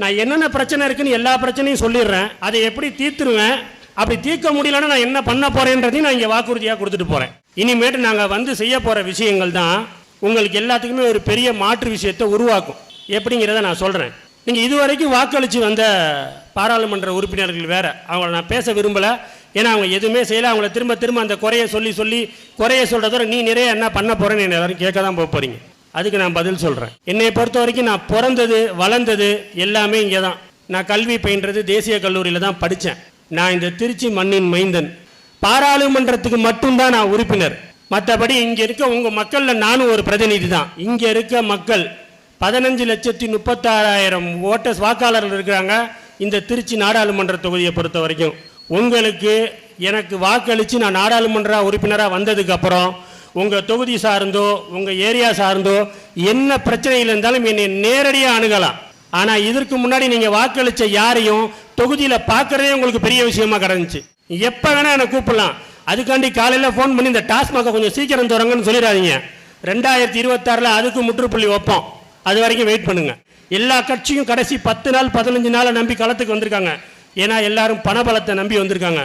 நான் என்னென்ன பிரச்சனை இருக்குன்னு எல்லா பிரச்சனையும் சொல்லிடுறேன். அதை எப்படி தீர்த்துருவேன்? அப்படி தீர்க்க முடியலன்னா நான் என்ன பண்ண போறேன்றதையும் நான் இங்கே வாக்குறுதியாக கொடுத்துட்டு போறேன். இனிமேட்டு நாங்கள் வந்து செய்ய போகிற விஷயங்கள் தான் உங்களுக்கு எல்லாத்துக்குமே ஒரு பெரிய மாற்று விஷயத்தை உருவாக்கும். எப்படிங்கிறத நான் சொல்கிறேன் நீங்கள் இதுவரைக்கும் வாக்களித்து வந்த பாராளுமன்ற உறுப்பினர்கள் வேற. அவங்கள நான் பேச விரும்பலை. ஏன்னா அவங்க எதுவுமே செய்யல. அவங்கள திரும்ப திரும்ப அந்த குறைய சொல்லி சொல்லி குறைய சொல்கிறதோட நீ நிறைய என்ன பண்ண போகிறேன்னு என்ன எல்லாரும் கேட்க தான் போக போகிறீங்க அதுக்கு நான் பதில் சொல்கிறேன் என்னை பொறுத்த வரைக்கும் நான் பிறந்தது வளர்ந்தது எல்லாமே இங்கே தான் நான் கல்வி பயின்றது தேசிய கல்லூரியில் தான் படித்தேன் நான் இந்த திருச்சி மண்ணின் மைந்தன். பாராளுமன்றத்துக்கு மட்டும்தான் நான் உறுப்பினர். மற்றபடி இங்கே இருக்க உங்கள் மக்களில் நானும் ஒரு பிரதிநிதி தான் இங்கே இருக்க மக்கள் பதினஞ்சு லட்சத்தி முப்பத்தாறாயிரம் ஓட்டர்ஸ் வாக்காளர்கள் இருக்கிறாங்க இந்த திருச்சி நாடாளுமன்ற தொகுதியை பொறுத்த வரைக்கும் உங்களுக்கு எனக்கு வாக்களித்து நான் நாடாளுமன்ற உறுப்பினராக வந்ததுக்கப்புறம் உங்கள் தொகுதி சார்ந்தோ உங்கள் ஏரியா சார்ந்தோ என்ன பிரச்சனையில் இருந்தாலும் என்னை நேரடியாக அணுகலாம். ஆனால் இதற்கு முன்னாடி நீங்கள் வாக்களித்த யாரையும் தொகுதியில் பார்க்குறதே உங்களுக்கு பெரிய விஷயமா கிடந்துச்சு. எப்போ வேணால் என்னை கூப்பிடலாம். அதுக்காண்டி காலையில் ஃபோன் பண்ணி இந்த டாஸ்மாகை கொஞ்சம் சீக்கிரம் தொடங்கன்னு சொல்லிடாதீங்க. ரெண்டாயிரத்தி இருபத்தாறில் அதுக்கு முற்றுப்புள்ளி வைப்போம். அது வரைக்கும் வெயிட் பண்ணுங்கள் எல்லா கட்சியும் கடைசி பத்து நாள் பதினஞ்சு நாளை நம்பி களத்துக்கு வந்திருக்காங்க. ஏன்னா எல்லாரும் பணபலத்தை நம்பி வந்திருக்காங்க.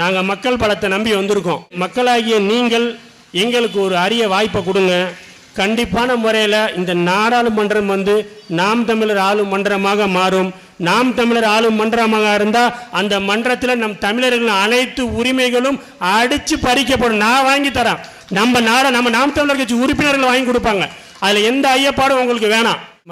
நாங்கள் மக்கள் பலத்தை நம்பி வந்திருக்கோம். மக்களாகிய நீங்கள் எங்களுக்கு ஒரு அரிய வாய்ப்பை கொடுங்க. கண்டிப்பான முறையில் இந்த நாடாளுமன்றம் வந்து நாம் தமிழர் ஆளும் மன்றமாக மாறும். நாம் தமிழர் ஆளும் மன்றமாக இருந்தால் அந்த மன்றத்தில் நம் தமிழர்கள் அனைத்து உரிமைகளும் அடித்து பறிக்கப்படும். நான் வாங்கி தரேன். நம்ம நாட நம்ம நாம் தமிழர் கட்சி உறுப்பினர்கள் வாங்கி கொடுப்பாங்க. அதில் எந்த ஐயப்பாடும் உங்களுக்கு வேணாம்.